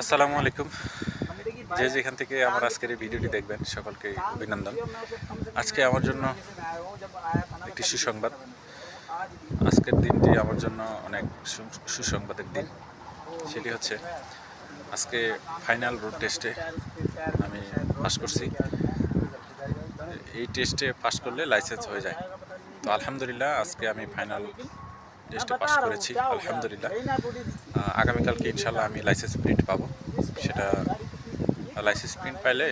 আসসালামু আলাইকুম। যে যেখান থেকে আমার আজকের এই ভিডিওটি দেখবেন, সকলকে অভিনন্দন। আজকে আমার জন্য একটি সুসংবাদ। আজকের দিনটি আমার জন্য অনেক সুসংবাদের দিন। সেটি হচ্ছে, আজকে ফাইনাল রোড টেস্টে আমি পাশ করছি। এই টেস্টে পাশ করলে লাইসেন্স হয়ে যায়। তো আলহামদুলিল্লাহ, আজকে আমি ফাইনাল টেস্টে পাস করেছি আলহামদুলিল্লাহ। আগামীকালকে ইনশাল্লাহ আমি লাইসেন্স প্রিন্ট পাবো। সেটা লাইসেন্স প্রিন্ট পাইলে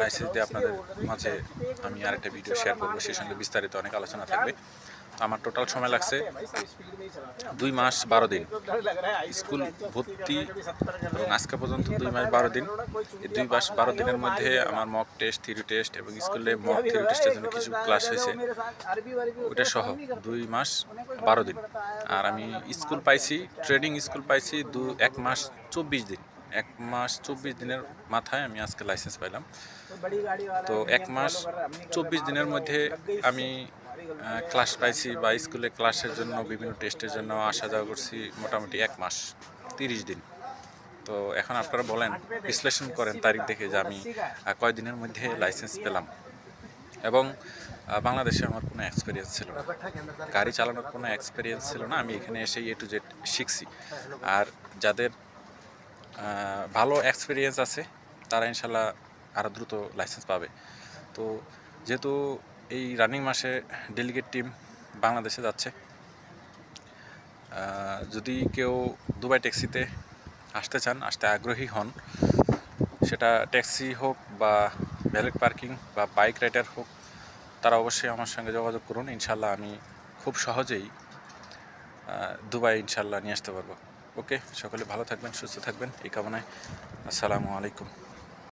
লাইসেন্স দিয়ে আপনাদের মাঝে আমি আরেকটা ভিডিও শেয়ার করব। সেই সঙ্গে বিস্তারিত অনেক আলোচনা থাকবে। আমার টোটাল সময় লাগছে দুই মাস বারো দিন। স্কুল ভর্তি এবং আজকে পর্যন্ত দুই মাস বারো দিন। এই দুই মাস বারো দিনের মধ্যে আমার মক টেস্ট থিওরি টেস্ট এবং স্কুলে মক থিওরি টেস্টের জন্য কিছু ক্লাস হয়েছে। ওটা সহ দুই মাস বারো দিন। আর আমি স্কুল পাইছি ট্রেনিং স্কুল পাইছি দু, এক মাস চব্বিশ দিন। এক মাস চব্বিশ দিনের মাথায় আমি আজকে লাইসেন্স পাইলাম। তো এক মাস চব্বিশ দিনের মধ্যে আমি ক্লাস পাইছি বা স্কুলে ক্লাসের জন্য, বিভিন্ন টেস্টের জন্য আসা যাওয়া করছি মোটামুটি এক মাস, তিরিশ দিন। তো এখন আপনারা বলেন, বিশ্লেষণ করেন তারিখ দেখে যে আমি কয়দিনের মধ্যে লাইসেন্স পেলাম। এবং বাংলাদেশে আমার কোনো এক্সপিরিয়েন্স ছিল না। গাড়ি চালানোর কোনো এক্সপিরিয়েন্স ছিল না, আমি এখানে এসে এ টু জেড শিখছি। আর যাদের ভালো এক্সপিরিয়েন্স আছে, তারা ইনশাল্লাহ আরও দ্রুত লাইসেন্স পাবে। তো যেহেতু এই রানিং মাসে ডেলিগেট টিম বাংলাদেশে যাচ্ছে। যদি কেউ দুবাই ট্যাক্সিতে আসতে চান, আসতে আগ্রহী হন, সেটা ট্যাক্সি হোক বা ভ্যালেট পার্কিং বা বাইক রাইডার হোক, তারা অবশ্যই আমার সঙ্গে যোগাযোগ করুন। ইনশাল্লাহ আমি খুব সহজেই দুবাই ইনশাল্লাহ নিয়ে আসতে পারব। ওকে, সকলে ভালো থাকবেন, সুস্থ থাকবেন। এই কামনায় আসসালামু আলাইকুম।